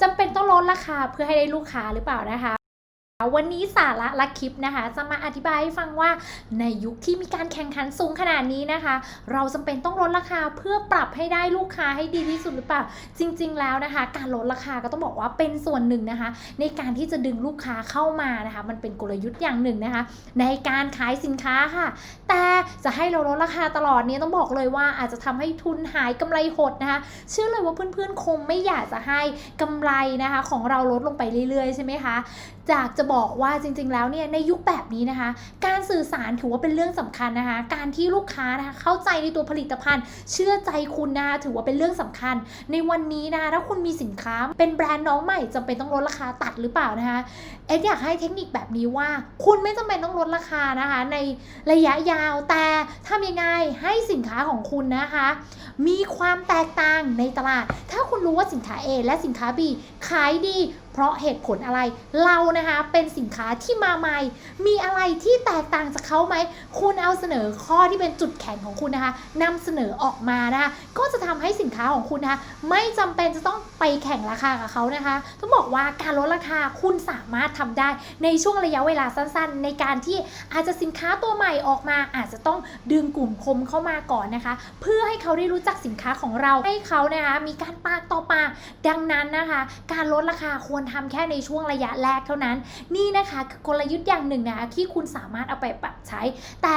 จำเป็นต้องลดราคาเพื่อให้ได้ลูกค้าหรือเปล่านะคะ วันนี้สาระละคลิปนะคะ จะมาอธิบายให้ฟังว่าในยุคที่มีการแข่งขันสูงขนาดนี้นะคะ เราจำเป็นต้องลดราคาเพื่อปรับให้ได้ลูกค้าให้ดีที่สุดหรือเปล่า จริง ๆ แล้วนะคะ การลดราคาก็ต้องบอกว่าเป็นส่วนหนึ่งนะคะ ในการที่จะดึงลูกค้าเข้ามานะคะ มันเป็นกลยุทธ์อย่างหนึ่งนะคะ ในการขายสินค้าค่ะ แต่จะให้เราลดราคาตลอดเนี่ยต้องบอกเลยว่าอาจจะทำให้ทุนหายกำไรหดนะคะเชื่อเลยว่าเพื่อนๆคงไม่อยากจะให้กำไรนะคะ ของเราลดลงไปเรื่อยๆใช่ไหมคะจากจะบอกว่าจริงๆ แล้วเนี่ยในยุคแบบนี้นะคะ การสื่อสารถือว่าเป็นเรื่องสำคัญนะคะ การที่ลูกค้านะคะเข้าใจในตัวผลิตภัณฑ์ เชื่อใจคุณนะคะถือว่าเป็นเรื่องสำคัญ ในวันนี้นะคะถ้าคุณมีสินค้าเป็นแบรนด์น้องใหม่จำเป็นต้องลดราคาตัดหรือเปล่านะคะเอ็ดอยากให้เทคนิคแบบนี้ว่า คุณไม่จำเป็นต้องลดราคานะคะในระยะยาวแต่ทำยังไงให้สินค้าของคุณนะคะ มีความแตกต่างในตลาด ถ้าคุณรู้ว่าสินค้า A และสินค้า B ขายดี เพราะเหตุผลอะไรเรานะคะเป็นสินค้าที่มาใหม่ มีอะไรที่แตกต่างจากเขาไหม คุณเอาเสนอข้อที่เป็นจุดแข็งของคุณนะคะนำเสนอออกมานะคะก็จะทำให้สินค้าของคุณนะคะไม่จำเป็นจะต้องไปแข่งราคากับเขานะคะต้องบอกว่าการลดราคาคุณสามารถทำได้ในช่วงระยะเวลาสั้นๆ ในการที่อาจจะสินค้าตัวใหม่ออกมา อาจจะต้องดึงกลุ่มคมเข้ามาก่อนนะคะ เพื่อให้เขาได้รู้จักสินค้าของเราให้เขานะคะมีการปากต่อปากดังนั้นนะคะ การลดราคาควรทำแค่ในช่วงระยะแรกเท่านั้น นี่นะคะคือกลยุทธ์อย่างหนึ่งนะที่คุณสามารถเอาไปปรับใช้ แต่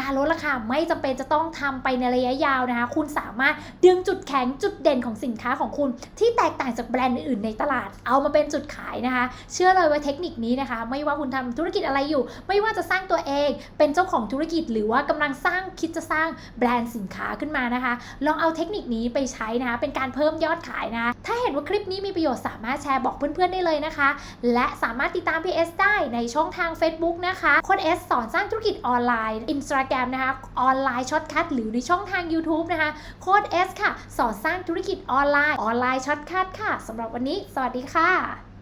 การลดราคาไม่จำเป็นจะต้องทำไปในระยะยาวนะคะ คุณสามารถดึงจุดแข็งจุดเด่นของสินค้าของคุณ ที่แตกต่างจากแบรนด์อื่นในตลาด เอามาเป็นจุดขายนะคะ เชื่อเลยว่าเทคนิคนี้นะคะ ไม่ว่าคุณทำธุรกิจอะไรอยู่ ไม่ว่าจะสร้างตัวเอง เป็นเจ้าของธุรกิจ หรือว่ากำลังสร้างคิดจะสร้างแบรนด์สินค้าขึ้นมานะคะ ลองเอาเทคนิคนี้ไปใช้นะคะ เป็นการเพิ่มยอดขายนะคะ ถ้าเห็นว่าคลิปนี้มีประโยชน์สามารถแชร์บอกเพื่อนๆได้เลยนะคะ และสามารถติดตาม PS ได้ในช่องทาง Facebook นะคะโค้ด S สอนสร้างธุรกิจออนไลน์ Instagram นะคะออนไลน์ช็อตคัทหรือในช่องทาง YouTube นะคะโค้ด S ค่ะ สอนสร้างธุรกิจออนไลน์ออนไลน์ช็อตคัทค่ะสำหรับวันนี้ สวัสดีค่ะ